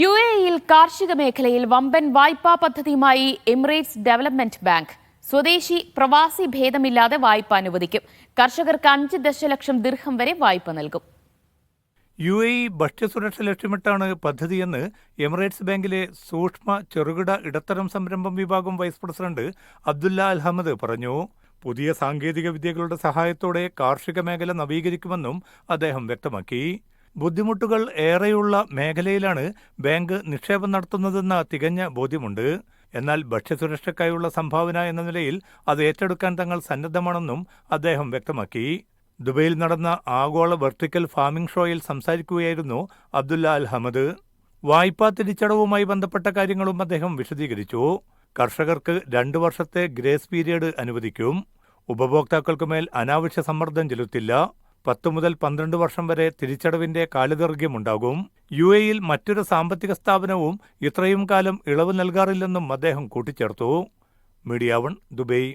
U A ഇയിൽ കാർഷിക മേഖലയിൽ വമ്പൻ വായ്പാ പദ്ധതിയുമായി എമിറേറ്റ്സ് ഡെവലപ്മെന്റ് ബാങ്ക് സ്വദേശി പ്രവാസി ഭേദമില്ലാതെ വായ്പ അനുവദിക്കും. കർഷകർക്ക് അഞ്ച് ദശലക്ഷം ദീർഘം വരെ വായ്പ നൽകും. യു എ ഇ ഭക്ഷ്യസുരക്ഷ ലക്ഷ്യമിട്ടാണ് പദ്ധതിയെന്ന് എമിറേറ്റ്സ് ബാങ്കിലെ സൂക്ഷ്മ ചെറുകിട ഇടത്തരം സംരംഭം വിഭാഗം വൈസ് പ്രസിഡന്റ് അബ്ദുല്ല അൽഹമദ് പറഞ്ഞു. പുതിയ സാങ്കേതിക വിദ്യകളുടെ സഹായത്തോടെ കാർഷിക മേഖല നവീകരിക്കുമെന്നും അദ്ദേഹം വ്യക്തമാക്കി. ബുദ്ധിമുട്ടുകൾ ഏറെയുള്ള മേഖലയിലാണ് ബാങ്ക് നിക്ഷേപം നടത്തുന്നതെന്ന തികഞ്ഞ ബോധ്യമുണ്ട്. എന്നാൽ ഭക്ഷ്യസുരക്ഷയ്ക്കായുള്ള സംഭാവന എന്ന നിലയിൽ അത് ഏറ്റെടുക്കാൻ തങ്ങൾ സന്നദ്ധമാണെന്നും അദ്ദേഹം വ്യക്തമാക്കി. ദുബൈയിൽ നടന്ന ആഗോള വെർട്ടിക്കൽ ഫാമിംഗ് ഷോയിൽ സംസാരിക്കുകയായിരുന്നു അബ്ദുല്ല അൽ ഹമദ്. വായ്പാ തിരിച്ചടവുമായി ബന്ധപ്പെട്ട കാര്യങ്ങളും അദ്ദേഹം വിശദീകരിച്ചു. കർഷകർക്ക് രണ്ടു വർഷത്തെ ഗ്രേസ് പീരിയഡ് അനുവദിക്കും. ഉപഭോക്താക്കൾക്കുമേൽ അനാവശ്യ സമ്മർദ്ദം ചെലുത്തില്ല. പത്ത് മുതൽ പന്ത്രണ്ട് വർഷം വരെ തിരിച്ചടവിന്റെ കാലദൈർഘ്യമുണ്ടാകും. യു എയിൽ മറ്റൊരു സാമ്പത്തിക സ്ഥാപനവും ഇത്രയും കാലം ഇളവ് നൽകാറില്ലെന്നും അദ്ദേഹം കൂട്ടിച്ചേർത്തു. Media One Dubai.